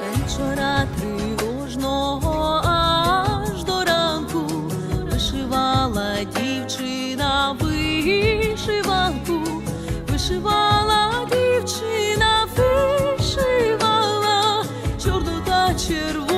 Вечора тривожного аж до ранку вишивала дівчина вишиванку, вишивала дівчина, вишивала чорну та червоною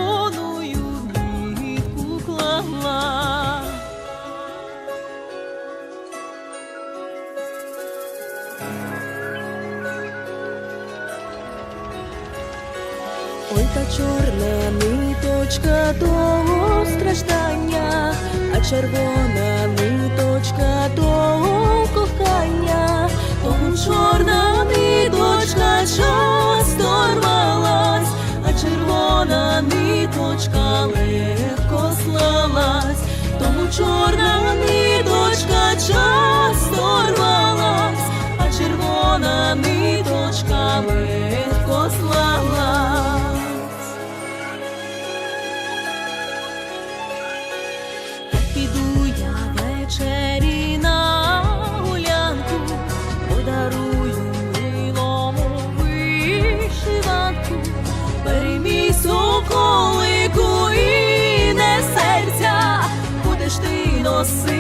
Ой, та чорна ниточка того страждання, а червона ниточка того кохання, тому чорна ниточка часто рвалась, а червона ниточка легко слалась, тому чорна ниточка легко. Піду я ввечері на гулянку, подарую милому вишиванку, бери мій соколику і не серця, будеш ти носить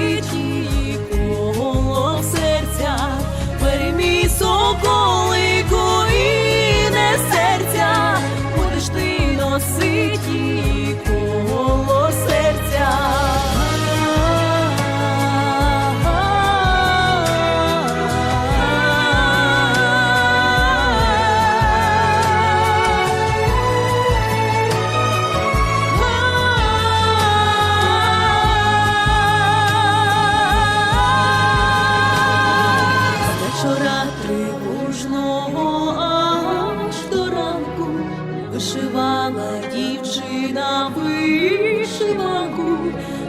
вишивала дівчина вишиванку,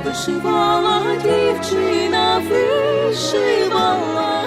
вишивала дівчина, вишивала,